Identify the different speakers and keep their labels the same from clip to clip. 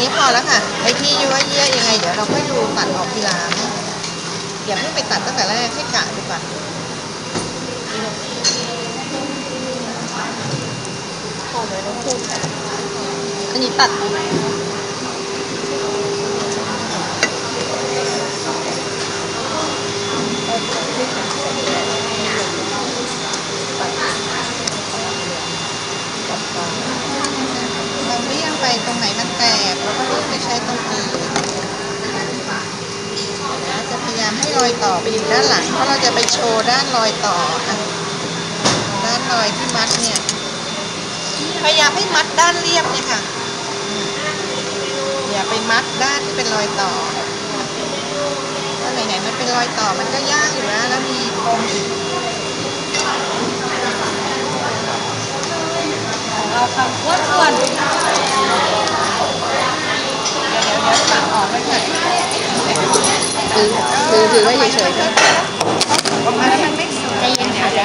Speaker 1: นี้พอแล้วค่ะไอ้ที่ยั่วเยี่ยยังไงเดี๋ยวเราค่อยดูตัดออกทีหลังอย่าเพิ่งไปตัดตั้งแต่แรกให้กะดูก่อน
Speaker 2: อันนี้ตัดตรงไหน
Speaker 1: เราเลี่ยง ไปตรงไหนมันแตกเราก็เลี่ยงไปใช้ตรงอื่นนะจะพยายามให้รอยต่อไปอยู่ด้านหลัง เพราะเราจะไปโชว์ด้านรอยต่ออะด้านรอยที่มัดเนี่ย พยายามให้มัดด้านเรียบเนี่ยค่ะ อย่าไปมัดด้านที่เป็นรอยต่อถ้าไหนๆมันเป็นรอยต่อมันก็ยากอยู่นะแล้วมีปมอีก
Speaker 2: เราทำอ้วนอ้วน
Speaker 1: เดี๋ยวเดี๋ยวเดี๋ยวตัดออกไปค่ะ
Speaker 2: ถือถือถือไว้เฉยๆ
Speaker 1: ก็
Speaker 2: ค่ะ
Speaker 1: ประมาณนั้นมันไม่สวยใจเย็นค่ะใจ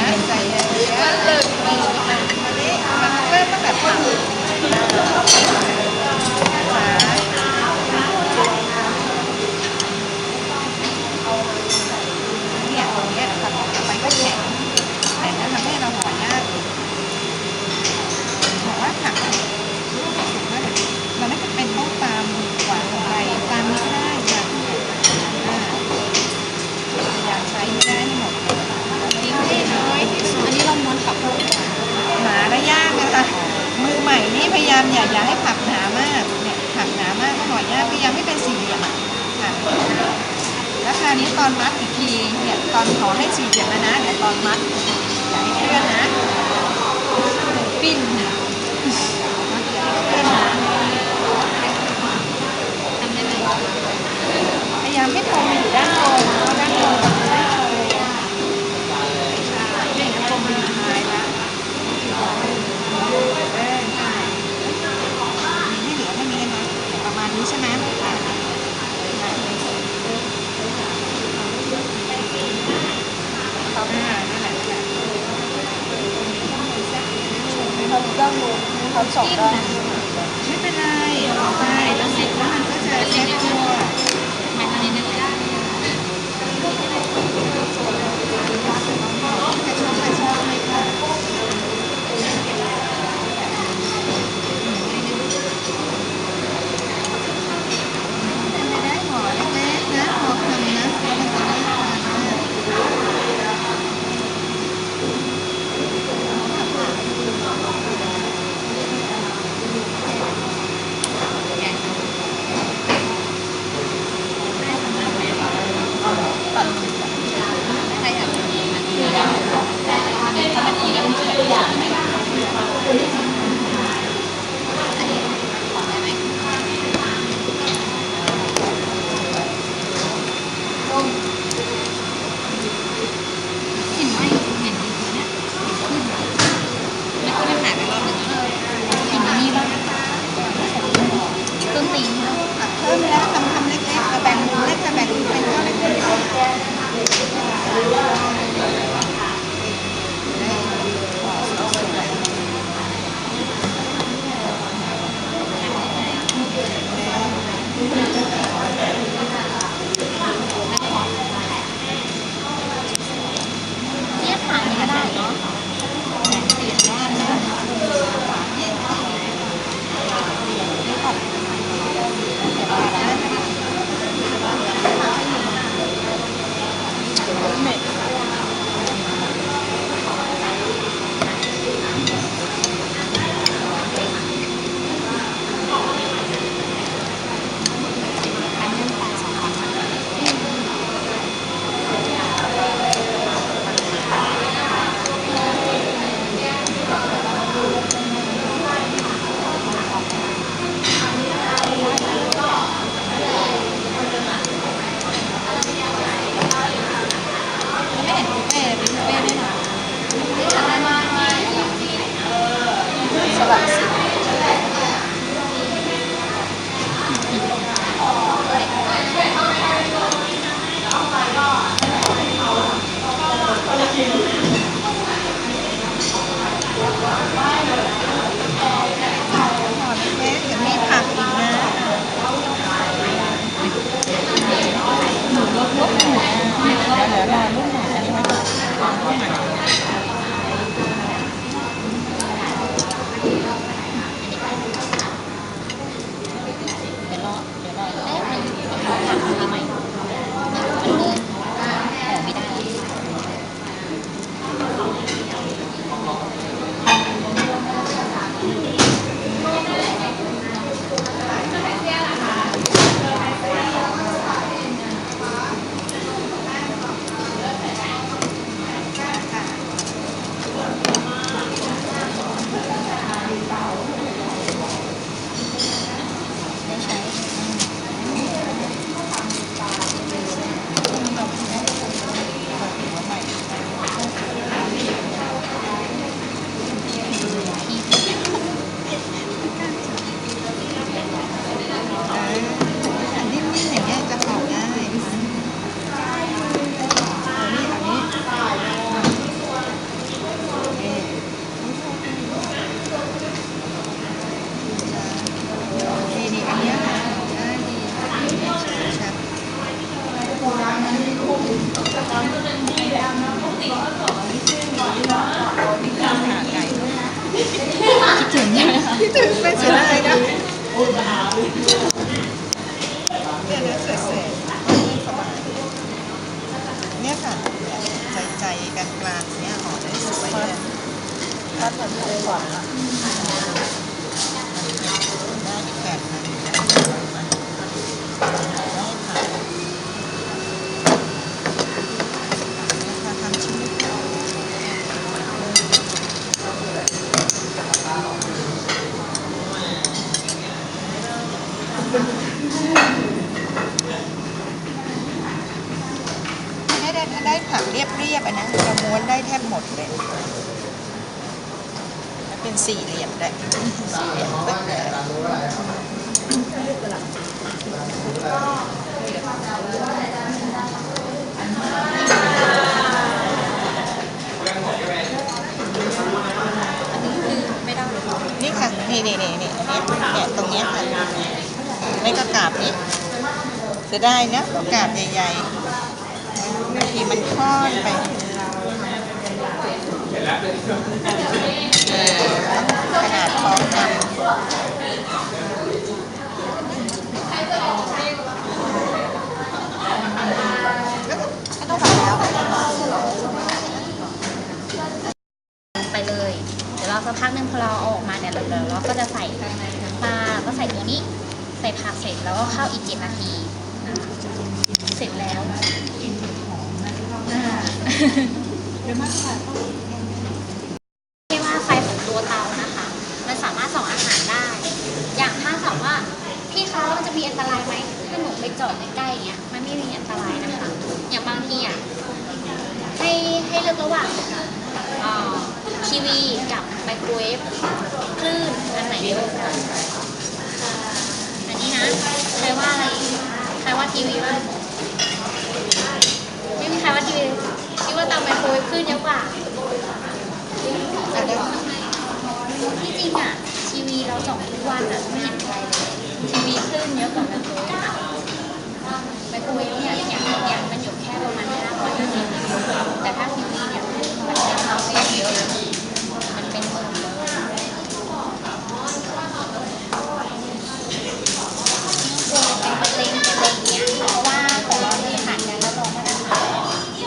Speaker 1: เย็นมันเลิกมันมันเริ่มตั้งแต่ต้นเนี่ยตรงเนี้ยตัดออกไปก็แข็งแต่จะทำให้เราห่อยากบอกว่าผักลูกสุกก็เดี๋ยวเราไม่จำเป็นต้องตามหวานของใบตามนี้ก็ได้ค่ะอ่าพยายามใช้ให้ได้ให้หมดทิ้งให้น้อยที่สุด
Speaker 2: อันนี้เราม้วนกลับเข้าไป
Speaker 1: หนาและยากนะคะมือใหม่นี่พยายามอย่าอย่าให้ผักหนามากเนี่ยผักหนามากก็หน่อยยากพยายามให้เป็นสี่เหลี่ยมอะค่ะแล้วคราวนี้ตอนมัดอีกทีเนี่ยตอนขอให้สี่เหลี่ยมนะนะเดี๋ยวตอนมัดอย่าให้เคลื่อนนะ
Speaker 2: ปิ้น
Speaker 1: มัดอย่าให้เคลื่อนนะ
Speaker 2: ทำได้ไหม
Speaker 1: พยายามให้ตรงอยู่ด้านบนเพราะด้านบนมันจะได้โชว์เนี่ยตรงมันท้ายละเออใช่มีให้เหลือแค่นี้นะประมาณนี้ใช่ไหมค่ะ อ่านั่นแหละนั่นแหละ
Speaker 2: ทำด้านบน ทำ
Speaker 1: So that's เป็นสี่เหลี่ยมได้สี่เหลี่ยมปึ๊กเลยนี่ค่ะ นี่นี่นี่นี่อันเนี่ยตรงนี้ค่ะไม่ก็กาบนี้ จะได้นะกาบใหญ่ๆบางทีมันทอดไปเออ ขนาดพอกันไม่ต้องฝัน
Speaker 3: ไปเลย เดี๋ยวเราสักพักนึงพอเราเอาออกมาเนี่ยเราเราก็จะใส่ปลาก็ใส่ตัวนี้ ใส่ผักเสร็จแล้วก็เข้าอีกเจ็ดนาทีเสร็จแล้วอ่าไม่ว่าไฟของตัวเตานะคะ มันสามารถส่องอาหารได้ อย่างถ้าถามว่า พี่คะแล้วมันจะมีอันตรายไหมถ้าหนูไปจอดใกล้ๆอย่างเงี้ย มันไม่มีอันตรายนะคะ อย่างบางทีอะ ให้ให้เลือกระหว่างเอ่อทีวีกับไมโครเวฟคลื่นอันไหนเร็วกว่ากันอันนี้นะใครว่าอะไรใครว่าทีวีบ้างไม่มีใครว่าทีวีคิดว่าเตาไมโครเวฟคลื่นเยอะกว่า
Speaker 1: อะเดี๋ยว
Speaker 3: ที่จริงอะทีวีเราส่องทุกวันอะไม่เห็นอะไรเลยทีวีคลื่นเยอะกว่าไมโครเวฟอะไมโครเวฟเนี่ยอย่างอย่างมันอยู่แค่ประมาณ500นาทีแต่ถ้าทีวีเนี่ยมันจะทำได้เยอะมันเป็นหมื่นเลยเป็นประเด็นเป็นอะไรอย่างเงี้ยเพราะว่าของเราเนี่ยผ่านการรับรองมาตรฐานเ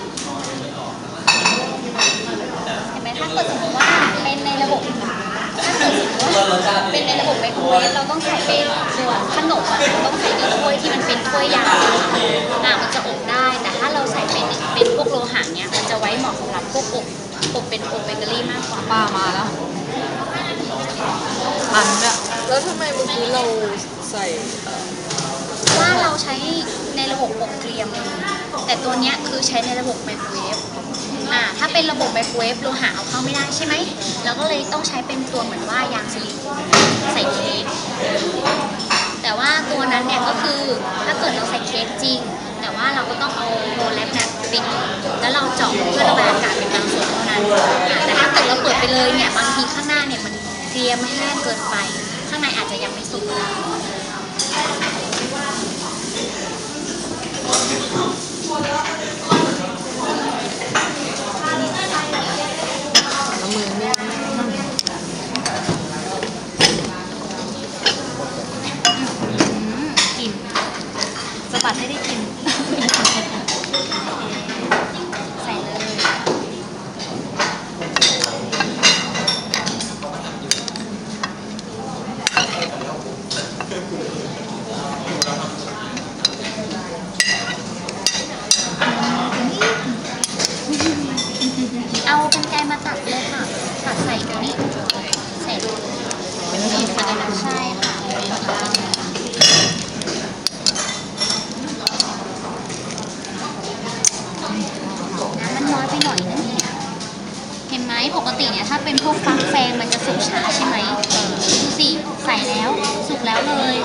Speaker 3: ห็นไหมถ้าเกิดสมมติว่าเป็นในระบบ ถ้าเกิดสมมติว่าเป็นในระบบไมโครเวฟเราต้องใส่เป็นส่วนขนมอะเราต้องใส่ในถ้วยที่มันเป็นถ้วยยาวอะมันจะอบได้ แต่ถ้าเราใส่เป็นเป็นพวกโลหะเนี้ยมันจะไว้เหมาะสำหรับพวกอบอบเป็นอบเบเกอรี่มากกว่า
Speaker 2: ป้ามาแล้วทันเนี่ย
Speaker 4: แล้วทำไมเมื่อกี้เราใส่เอ่อ
Speaker 3: ว่าเราใช้ในระบบอบเกรียมเลยแต่ตัวเนี้ยคือใช้ในระบบไมโครเวฟอ่าถ้าเป็นระบบไมโครเวฟโลหะเอาเข้าไม่ได้ใช่ไหม เราก็เลยต้องใช้เป็นตัวเหมือนว่ายางซิลิโคนใส่เค้กแต่ว่าตัวนั้นเนี่ยก็คือถ้าเกิดเราใส่เค้กจริง แต่ว่าเราก็ต้องเอาโรลแลปแบบปิดแล้วเราเจาะเพื่อระบายอากาศเป็นบางส่วนเท่านั้นแต่ถ้าเกิดเราเปิดไปเลยเนี่ยบางทีข้างหน้าเนี่ยมันเกรียมแห้งเกินไป ข้างในอาจจะยังไม่สุก
Speaker 2: แล้วมือเนี่ย
Speaker 3: กินสะบัดให้ได้กิน ใส่เลย เอาเป็นไกรมาตัดเลยค่ะ ตัดใส่ตัวนี้ ใส่ดูเป็นสีฟ้าใช่ค่ะน้ำมันน้อยไปหน่อยนะเนี่ย เห็นไหมปกติเนี่ยถ้าเป็นพวกฟักแฟงมันจะสุกช้าใช่ไหมดูสิ ใส่แล้วสุกแล้วเลย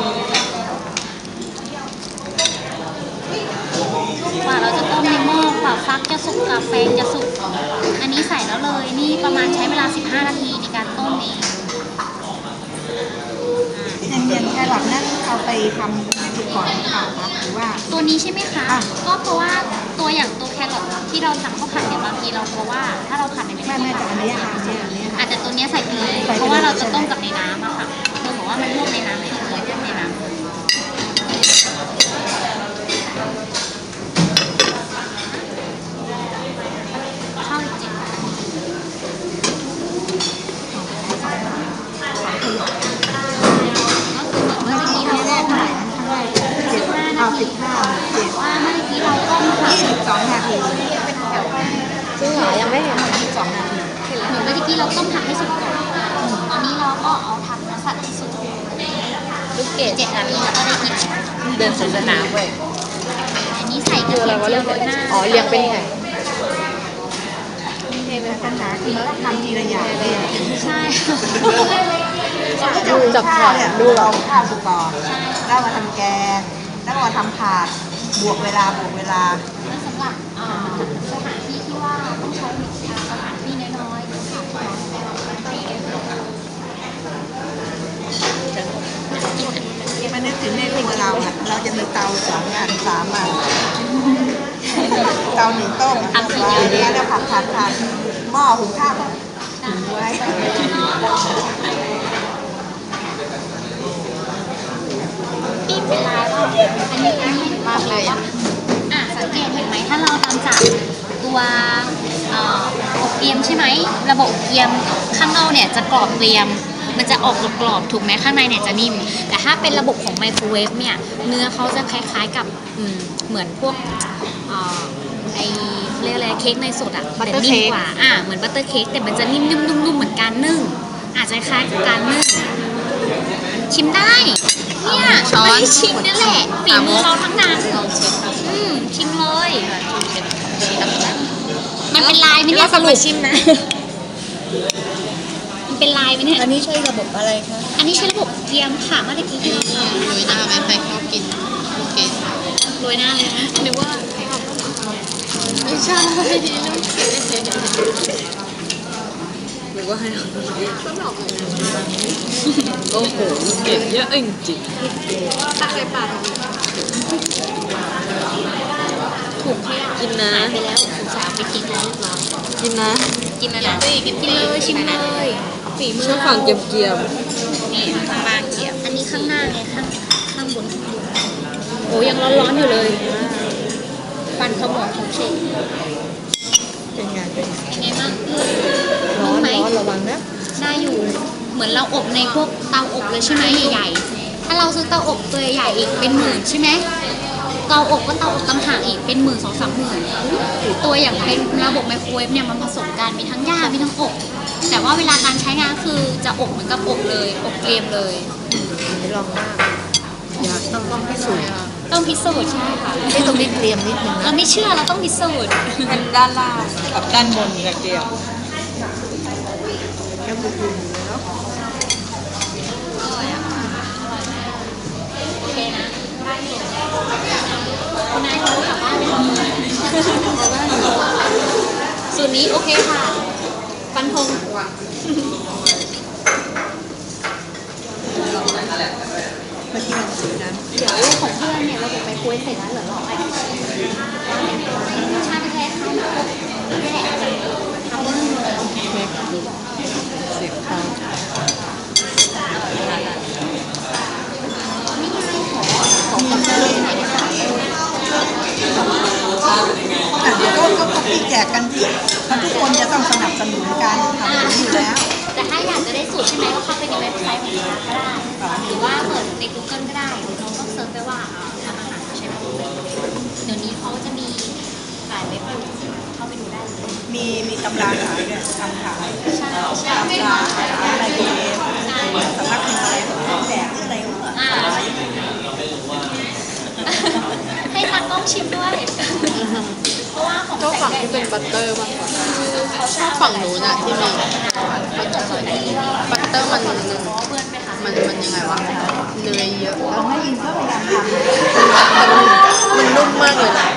Speaker 3: กว่าเราจะต้มในหม้อกว่าฟักจะสุกกว่าแฟงจะสุก อันนี้ใส่แล้วเลย นี่ประมาณใช้เวลา 15 นาทีในการต้มเอง
Speaker 1: อย่างอย่างแครอทนั่นเอาไปทำก่อนหรือเปล่าคะหรือว่า
Speaker 3: ตัวนี้ใช่ไหมคะ
Speaker 1: อะ
Speaker 3: ก็เพราะว่าตัวอย่างตัวแครอทที่เราทำข้าวผัดเนี่ยบางทีเรากลัวว่า ถ้าเราผัดใน
Speaker 1: แม่
Speaker 3: ข้าว
Speaker 1: แม่
Speaker 3: ผั
Speaker 1: แต่
Speaker 3: ด
Speaker 1: อันนี้ค่ะอันนี้อันนี้ค่ะ
Speaker 3: อาจจะตัวเนี้ยใส่ไปเลย
Speaker 1: ใส่ไปเลย
Speaker 3: เพราะว่าเราจะต้มกับในน้ำอะค่ะเราบอกว่ามันลวกในน้ำให้เลยลวกในน้ำ 22นาทีจริงเหรอ
Speaker 5: ยังไม่เห็น
Speaker 6: 22นาที
Speaker 3: เหมือนเมื่อกี้เราต้มผักให้สุกก่อนตอนนี้เราก็เอาทำเนื้สัตว์ให้สุก
Speaker 2: ลูกเกด
Speaker 3: เจ็ดนาทีแล้วก็ได้กิน
Speaker 2: เดินสวนสนามเว้ย
Speaker 3: อันนี้ใส่เก
Speaker 2: ลือเราก็
Speaker 3: เรียก
Speaker 2: เป็
Speaker 3: นอ๋อ
Speaker 2: เรี
Speaker 3: ย
Speaker 2: ง
Speaker 3: เป็น
Speaker 2: ไงเทงเป็น
Speaker 1: ปัญหาคือทำทีละอย่างเลย
Speaker 3: ใช่
Speaker 2: ดูจับผักดู
Speaker 1: เราข้าวสุกรแล้วมาทำแกงแล้วมาทำผัดบวกเวลาบวกเวลา
Speaker 3: ใช้สถานที่น้อยๆหรือค่ะไปเอง
Speaker 1: มันนึกถึงในเรื่องเราอะเราจะมีเตาสองอันสามอันเตาหนึ่งต้มไว้แล้วผัดผัดผัดหม้อหุงข้าวไว้
Speaker 3: ปีบเวลายก็อันนี้อันนี้มากเลยอะอะสังเกตเห็นไหมถ้าเราทำจากตัว อ่ออบเกรียมใช่ไหมระบบเกรียมข้างนอกเนี่ยจะกรอบเกรียม มันจะออกกรอบๆถูกไหมข้างในเนี่ยจะนิ่ม แต่ถ้าเป็นระบบของไมโครเวฟเนี่ยเนื้อเขาจะคล้ายๆกับอืมเหมือนพวกเอ่อไอเรียกอะไรเค้กในสดอะแต่นิ่มกว่าอะเหมือนบัตเตอร์เค้กแต่มันจะนิ่มๆนุ่มๆเหมือนการนึ่ง อาจจะคล้ายกับการนึ่งชิมได้เนี่ยช้อนชิมนั่นแหละฝีมือเราทั้งนั้นอืมชิมเลย มันเป็นลายไหมเนี่ยสรุปชิมนะ มันเป็นลายไหมเนี่ย
Speaker 1: อันนี้ใช้ระบบอะไรคะ
Speaker 3: อันนี้ใช้ระบบเกียมค่ะเมื่อกี้ที่เรา
Speaker 2: โรยหน้าไหมใครชอบกินลูกเกด
Speaker 3: โรยหน้าเลยนะหรือว่า
Speaker 2: ไม่ใช่หรือว่าให้โอ้โหลูกเกดเยอะจริง
Speaker 3: ถู กขยะ
Speaker 2: กินนะ
Speaker 3: หายไปแล้วถูกสาวไปกินแล้วเรียบร้อย
Speaker 2: กินนะ
Speaker 3: กินแล้วนะกินเลยชิมเลยฝีมือ
Speaker 2: ชอบ
Speaker 3: เรา
Speaker 2: ฝั่งเกียมเกียม
Speaker 3: นี่ข้างล่างเกียบอันนี้ข้างหน้าไงข้างข้างบนข้างบนโอ้ยังร้อนๆอยู่เลยฟันขมวดของเชง
Speaker 1: เป็นไงเป็นไง
Speaker 3: เป็นไงบ้าง
Speaker 1: ร้อน
Speaker 3: ไหม
Speaker 1: ร้อนระวังนะ
Speaker 3: ได้อยู่เหมือนเราอบในพวกเตาอบเลยใช่ไหมใหญ่ๆถ้าเราซื้อเตาอบตัวใหญ่ๆอีกเป็นหมื่นใช่ไหม เตาอบก็เตาอบต่างหากอีกเป็นหมื่นสองสามหมื่นตัวอย่างเป็นระบบไมโครเวฟเนี่ยมันผสมกันมีทั้งย่างมีทั้งอบ แต่ว่าเวลาการใช้งานคือจะอบเหมือนกับอบเลย อบเกรียมเลย
Speaker 1: ไม่ลองมากอยากต้องต้องพิสูจน์
Speaker 3: ต้องพิสูจน์ใช่ค่ะ
Speaker 1: ที่ตรงนี้เตรียมนิดนึง
Speaker 3: เรา
Speaker 1: นะ
Speaker 3: ไม่เชื่อเราต้องพิสูจน์
Speaker 2: เป็นด้านล่างกับด้านบนกับเกียม
Speaker 1: แค่บุกบุกเนาะ
Speaker 3: โอเคนะ คุณนายเขากลับบ้านเลยสูตรนี้โอเคค่ะ ฟันธง
Speaker 1: เมื่อกี้มันสีนั้น
Speaker 3: เดี๋ยวของเพื่อนเนี่ยเราจะไปคุยเสร็จแล้วเหรอหรอไอ้ชาติแท้ๆเขานี่แหละทำเรื่องเลย
Speaker 2: เสียงเขา
Speaker 3: นี่ไงขอของคนหน้าเลยไหนก็ได้
Speaker 1: อะเดี๋ยวก็ก็ก็พี่แจกกันที่ทุกคนจะต้องสนับสนุนการทำอย่างนี้อยู่แล้ว
Speaker 3: แต่ถ้าอยากจะได้สูตรใช่ไหมก็เข้าไปในเว็บไซต์ของร้านก็ได้หรือว่าเปิดใน Google ก็ได้เราต้องเซิร์ชไปว่าทำอาหารใช่ไหมเดี๋ยวนี้เขาจะมีหลายเว็บอยู่เข้าไปดูได้เลย
Speaker 1: มีมีตำราขายด้วยทำขาย
Speaker 3: ใช่ใช่
Speaker 1: ตำราขายอะไรเองสำนักพิมพ์อะไรของแจกอะไรก็
Speaker 3: อ่า ให้ทางกล้องชิมด้วย เพราะว่าของ
Speaker 2: ชอบ ฝั่งที่เป็นบัตเตอร์มากกว่าชอบฝั่งนู้นอะที่มี
Speaker 3: เขาจะสวยอันนี้ก็
Speaker 2: บัตเตอร์มันมันมันยังไงวะเนยเยอะแล
Speaker 1: องให้ยินก็พยายามทำ
Speaker 2: มันนุ่มมากเลยนะ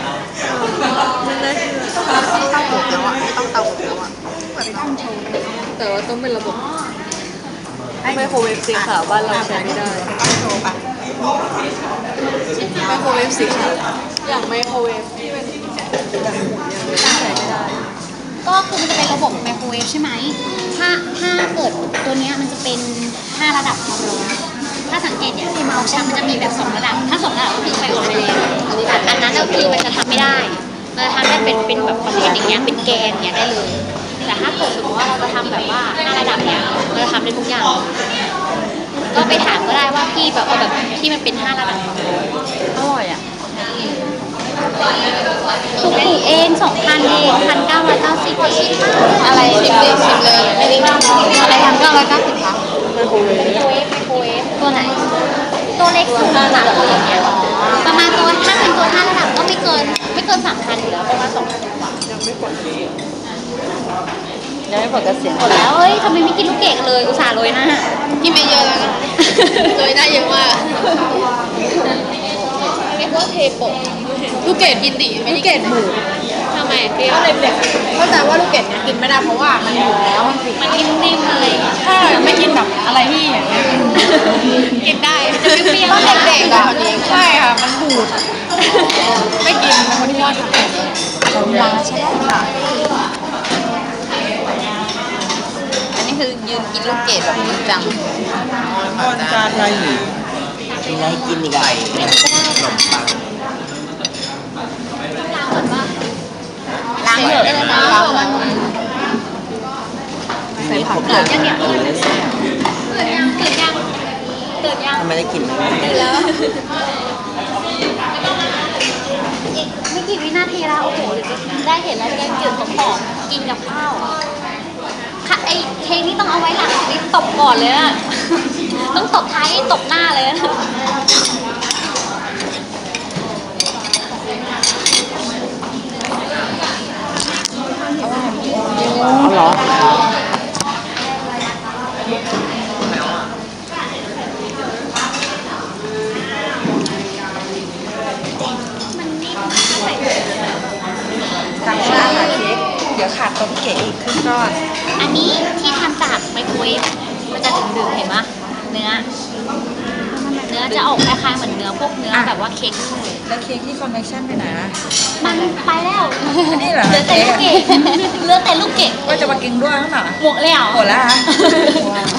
Speaker 2: มันน่าเชื่อไม่ต้องอบแล้วอะต้องเตาอบแล้วอะแต่ว่าต้องเป็นระบบไมโครเวฟสีขาวบ้านเราใช้ไม่ได้ไมโครเวฟสีขาวอย่างไมโครเวฟที่เป็น
Speaker 3: ก็คือมันจะเป็นระบบไมโครเวฟใช่ไหม ถ้าถ้าเกิดตัวเนี้ยมันจะเป็น 5 ระดับความร้อน ถ้าสังเกตเนี่ยที่มาชามันจะมีแบบ 2 ระดับ ถ้า 2 ระดับก็คือไฟอ่อนไปแล้วอันนั้นก็คือมันจะทำไม่ได้มันจะทำได้เป็นเป็นแบบประเภทอย่างเงี้ย เป็นแกนอย่างเงี้ยได้เลย แต่ถ้าเกิดสมมติว่าเราจะทำแบบว่า 5 ระดับเนี่ยเราจะทำได้ทุกอย่าง ก็ไปถามก็ได้ว่าพี่แบบเอาแบบที่มันเป็น 5 ระดับความร้อน
Speaker 2: อร่อยอะ
Speaker 3: ถูกถูกเองสองพันเองพันเก้าร้อยเก้าสิบเอง
Speaker 2: อะไรชิมเลยชิมเลยอะไรทำเก้าร้อยเก้าสิบคะ
Speaker 3: ไมโครเวฟไมโครเวฟตัวไหน ตัวเล็กสุดค่ะประมาณตัวถ้าเป็นตัวห้าระดับก็ไม่เกิน ไม่เกินสามพันอยู่แล้วประมาณสองพันกว่า
Speaker 2: ยังไม่ปลดเกษียณ
Speaker 3: หมดแล้วเอ้ยทำไมไม่กินลูกเกดเลยอุตส่าห์โรยหน้า
Speaker 2: กินไปเยอะแล้วนะโดยได้เยอะมากเรียกว่าเทโปะ ลูกเกดกินดิไม่ได้เกดหมูทำไมเปรี้ยวเด็กเข้าใจว่าลูกเกดเนี่ยกินไม่ได้เพราะว่ามันหมูแล้วมันผิด
Speaker 3: มันนิ่มๆอะไรอย่างเงี้ย
Speaker 2: ถ้าไม่กินแบบอะไรที่อย่างเงี้ยกินได้
Speaker 3: จะเปรี้ยว
Speaker 2: ตอน
Speaker 3: ๆ
Speaker 2: เด็กๆอะใช่ค่ะมันบูดไม่กินเป็นคนที่ว่าทำมาใช่ค่ะอันนี้คือยืนกินลูกเกดแบบจริงจัง
Speaker 7: ก้อนจานอะไรอีกมีอะไรให้กินอีกอะขนมปัง
Speaker 2: ล้างเล้างล้างใส่ผัก
Speaker 7: เกิดยังเนี่ยเออ
Speaker 3: ตื่นยังตื่นยังตื่นยัง
Speaker 7: ทำไมได้กินไหม
Speaker 3: อีกไม่กี่วินาทีแล้วโอ้โหได้เห็นแล้วแกงจืดของหอมกินกับข้าวค่ะไอเค้กนี่ต้องเอาไว้หลังนี่ตบก่อนเลยอะต้องตบท้ายตบหน้าเลย นะ
Speaker 7: เอาเหรอ
Speaker 2: ตามชาค่ะเค้กเดี๋ยวขาดตัวพี่เก๋อีกครึ่งก้อน
Speaker 3: อันนี้ที่ทำจากไมโครเวฟมันจะดึงๆเห็นปะเนื้อ นื้อจะออกคล้ายๆเหมือนเนื้อพวกเนื้อแบบว่าเค้กนุ่มเลย
Speaker 2: แล้วเค้กที่คอนเนคชั่นไปไหนอะ
Speaker 3: มันไปแล้ว
Speaker 2: อันนี้เหรอ
Speaker 3: เหลือแต่ลูกเกดเหลือแต่ลูกเกด
Speaker 2: ว่าจะมากินด้วยข้างหลัง
Speaker 3: หมดแล้ว
Speaker 2: หมดแล้วฮะ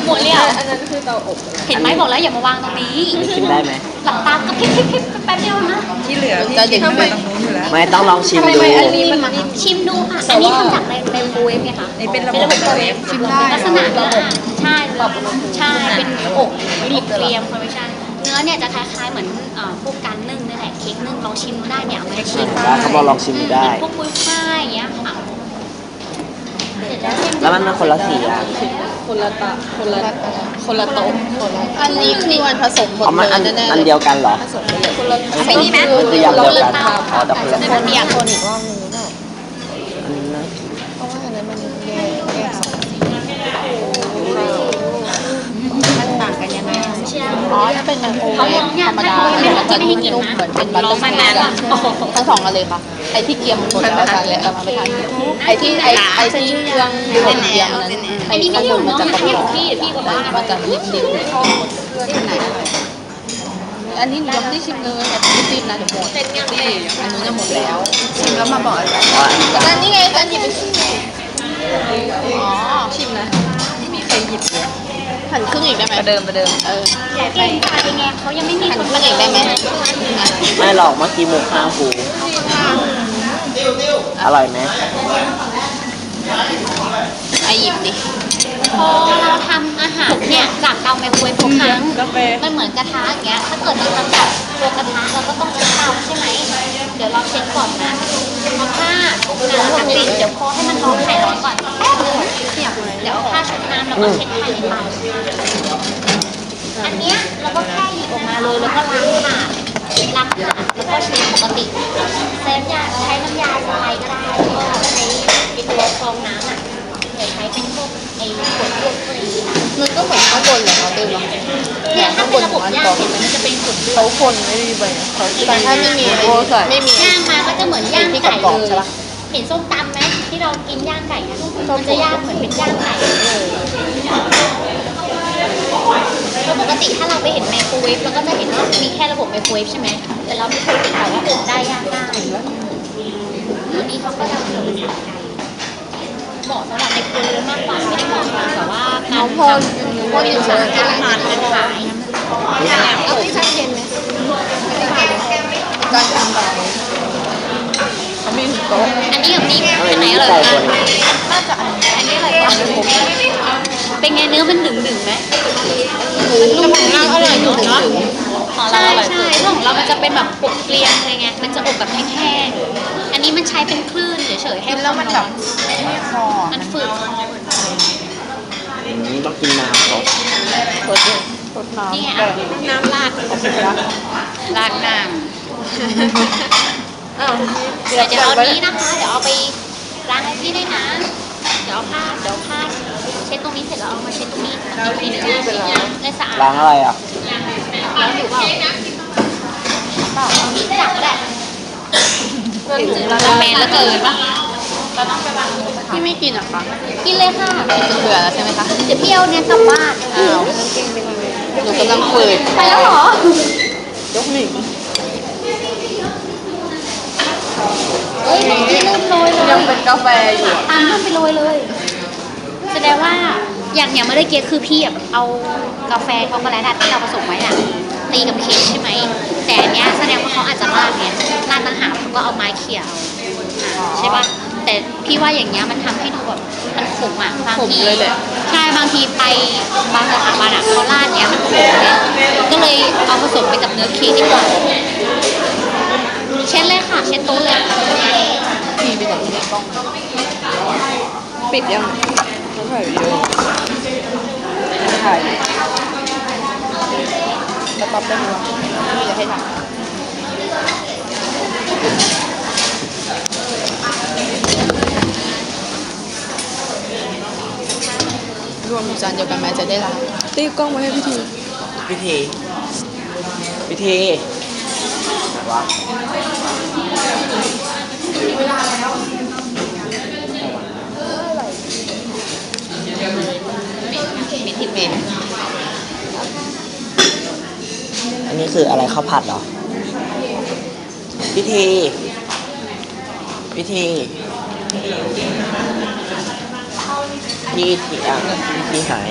Speaker 3: หมดแล้ว
Speaker 2: อันนั้นคือเตาอบ
Speaker 3: เห็นไหมบอกแล้วอย่ามาวางตรงนี้
Speaker 7: อันนี้กินได้ไหม
Speaker 3: หลับตาก็พริบพริบพริบแป๊บเดียวนะ
Speaker 2: ที่เหลือพี่กินไปตรงนู้นอยู่แล้ว
Speaker 7: ไม่ต้องลองชิมดู
Speaker 3: ชิมดูค่ะอันนี้ทำจากในในไมโครเวฟไงคะ
Speaker 2: นี่เป็นระบบ
Speaker 3: ไมโครเวฟ
Speaker 2: ชิมได้
Speaker 3: ลักษณะเนื้อใช่ปรับใช่เป็นอกบีบเกรียมคอมมิชชั่น เนื้อเนี่ยจะคล้ายๆเหมือนเอ่อพวกการนึ่งนี่แหละเค้กนึ่งลองชิมดูได้เนี่ยเอามาชิม
Speaker 7: ได้เขาบอกลองชิมดูได้
Speaker 3: พวกปุ้ยฝ้ายอย่างเงี้ยค่ะเสร็จแล้วเส้น
Speaker 7: แล้วมันเป็นคนละสีอะ
Speaker 4: คนละตะคนละ
Speaker 2: คนละโต๊ะอันนี้คือวันผสมหมด
Speaker 7: เอา
Speaker 2: เล
Speaker 7: มัน
Speaker 2: ย
Speaker 7: อัน
Speaker 2: แน่ๆ
Speaker 7: อันเดียวกันเหรอ
Speaker 4: คนละ
Speaker 3: ไม่มีไหม
Speaker 7: มันคือยำเดียวกันอ๋อแต่คนละ
Speaker 3: มันมีอย่าง
Speaker 2: คนอีกรอบนึงเปล่า เขา
Speaker 3: องเนี่ย
Speaker 2: ธรรมดา
Speaker 3: ม่รู้จะให้กิน
Speaker 2: นุ่ม
Speaker 3: นะ
Speaker 2: เหมือนเป็นบัตเต
Speaker 3: อ
Speaker 2: ร์ส
Speaker 3: นาน
Speaker 2: กั
Speaker 3: ละ
Speaker 2: นทั้งสองกันเลยค่ะ ไอ้ที่เกียมหมดแล้วอาจารย์เลยเอามาไม่ทันไอ้ที่ไอ้ไอ้ที่เครื่องดื่มเกียมนั้นไอั
Speaker 3: นนี้ไม่
Speaker 2: ข้างบน
Speaker 3: มั
Speaker 2: นจะกรอบ
Speaker 3: พี่พี่บอกว่า
Speaker 2: มันจะนิ่มๆที่ไหนอันนี้ยังไม่ได้ชิมเลยแต่ไม่ชิมนะเดี๋ยวหมดอันนู้นจะหมดแล้ว ชิมแล้วมาบอกอาจารย์
Speaker 7: อ๋ออันนี้
Speaker 2: อาจารย์นี่ไงอาจารย์หยิบไปชิมอ๋อชิมนะไม่มีใครหยิบเลย หั่นครึ่งอีกได้ไหมประเดิมประเดิมเออ
Speaker 3: เก่งใจไงเขายังไม่มี
Speaker 2: หั่นครึ่งอีกได้ไหม
Speaker 7: ไม่หรอกเมื่อกี้หมูข้างฟูอร่อยไหม
Speaker 2: ไอหยิบดิ
Speaker 3: พอเราทำอาหารเนี่ยจากเตาไมโครเวฟทุกครั้ง
Speaker 4: กาแฟ
Speaker 3: มันเหมือนกระทะอย่างเงี้ยถ้าเกิดเราทำจากตัวกระทะเราก็ต้องเช็ดเตาใช่ไหมเดี๋ยวเราเช็ดก่อนนะเอาผ้าชุบน้ำแล้วปิดเดี๋ยวพอให้มันร้อนหายร้อนก่อน แป๊บนึงเดี๋ยวเอาผ้าชุบน้ำแล้วก็เช็ดภายในเตาอันเนี้ยเราก็แค่หยิบออกมาเลยแล้วก็ล้างถาดล้างถาดแล้วก็เช็ดปกติใช้น้ำยาใช้น้ำยาสไลด์ก็ได้แล้วก็ใช้เป็นตัวกรองน้ำอะเดี๋ยวใช้เป็นพวกไอ้ขวดพวกอะไรอย่างเงี้ย
Speaker 2: มันก็เหมือนข้างบนเหรอคะเต็มหรอ
Speaker 3: เนี่ยถ้าเป็นระบบย่างเห็นไหมมันจะเป็นขวดเลือ
Speaker 2: เขา
Speaker 3: ด
Speaker 2: คนไม่มีใบเขาแต่ถ้าไม่มีไม่มี
Speaker 3: ย่างมาก็จะเหมือนย่าง
Speaker 2: ที่
Speaker 3: ไก่
Speaker 2: กรอบ
Speaker 3: เล
Speaker 2: ๆใช่
Speaker 3: ย
Speaker 2: ปะ
Speaker 3: เห็นส้มตำไหม ที่เรากินย่างไก่อะมันจะย่างเหมือนเป็นย่างไก่เลยแล้วปกติถ้าเราไปเห็นไมโครเวฟเราก็จะเห็นว่ามีแค่ระบบไมโครเวฟใช่ไหมแต่เราไม่เคยเห็นแบบว่าอบได้ย่างได้อันนี้เขาก็จะเหมาะสำหรับไมโครเวฟมากกว่าไม่ได้เหมาะสำหรับแบบว่าการทำเป็นอุตสาหกรรมทานการขาย
Speaker 2: เอาที่ชัดเจนไหมการทำแบบ นี้โต๊ะ
Speaker 3: อันนี้กับนี้
Speaker 7: อะไร
Speaker 3: อันไหน
Speaker 7: นี่
Speaker 3: อร่อยก
Speaker 7: ค
Speaker 3: ว่านกัน
Speaker 2: น่าจะอันนี้
Speaker 3: อันนี้อร่อยกว่าเป็นไงเนื้อมันดึงดึงไหม
Speaker 2: แต่ผมน่าอร่อยอยู่เนาะของเรา
Speaker 3: ใช่ใช่
Speaker 2: สุด
Speaker 3: ของเรามันจะเป็นแบบอบเกลียงอะไรเงี้ยมันจะอบแบบแห้งๆอันนี้มันใช้เป็นคลื่นเฉยๆให้
Speaker 1: แล้วมันแบบไม่คอ
Speaker 3: มันฝืดคอ
Speaker 7: อืมต้องกินน้ำเขา
Speaker 2: รสรสน้ำ
Speaker 3: นี่อะน้ำราด
Speaker 2: ราดห น้า
Speaker 3: เดี๋ยวจะเอานี้นะคะ เดี๋ยวเอาไปล้างให้พี่ด้วยนะ เดี๋ยวเอาผ้าเดี๋ยวผ้าเช็ดตรงนี้เสร็จแล้วเอามาเช็ดตรงนี้อีกทีนึงได้สะอาด
Speaker 7: ล้างอะไรอะ
Speaker 3: ล้างอยู่เปล่าเปล่าเอานี้จับก็ได้
Speaker 2: เราแมนแล้วเกินปะพี่ไม่กินอะคะ
Speaker 3: กินเลยค่ะ
Speaker 2: เบื่อแล้วใช่ไหมคะ
Speaker 3: เดี๋ยวพี่เอาเนี่ยกลับบ้าน
Speaker 2: อ้าวหนูกำลังฝืด
Speaker 3: ไปแล้วเหรอ
Speaker 2: ยกหนึ่ง
Speaker 3: เอ้ยพี่ลืมโรยเลย
Speaker 2: ยังเป็นกาแฟอยู่
Speaker 3: ตามลืมไปโรยเลย แสดงว่าอย่างอย่างเมื่อกี้คือพี่แบบเอากาแฟช็อกโกแลตอะที่เราผสมไว้น่ะตีกับเค้กใช่ไหม แต่อันเนี้ยแสดงว่าเขาอาจจะราดไงราดต่างหากแล้วก็เอาไม้เขี่ยเอาอะใช่ปะแต่พี่ว่าอย่างเงี้ยมันทำให้ดูแบบมันขมอะบาง
Speaker 2: ผม
Speaker 3: ที
Speaker 2: เลยแหละ
Speaker 3: ใช่บางทีไปบางสถาบันอะเขาราดเนี้ยมันขมเนี่ยก็เลยเอาผสมไปกับเนื้อเค้กดีกว่า เช็ดเลยค่ะ เช็ดโต๊ะเลย
Speaker 2: พี่ไปไหนที่ในกล้องปิดยังไม่ถ่ายวิดีโอไม่ถ่ายจะปรับได้ไหมวะไม่อยากให้ถ่ายรวมจานเดียวกันไหมจะได้รับตีกล้องมาให้พี่ที
Speaker 7: พิธี พิธี วะ
Speaker 2: มิทิเมน
Speaker 7: อันนี้คืออะไรข้าวผัดเหรอ พิธี พิธีพี่ทีอะพี่ทีหาย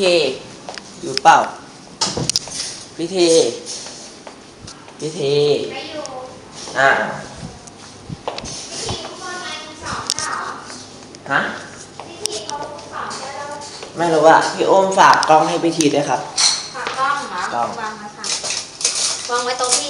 Speaker 7: พิธีอยู่เปล่าพิธีพิธีอ่าฮะไม่รู้อะพี่โอมฝากกล้องให้พิธีด้วยครับ
Speaker 3: ฝากกล้องเหรอก
Speaker 7: ล้อง
Speaker 3: วางไว้ค่ะวางไว้โต๊ะพี่อะ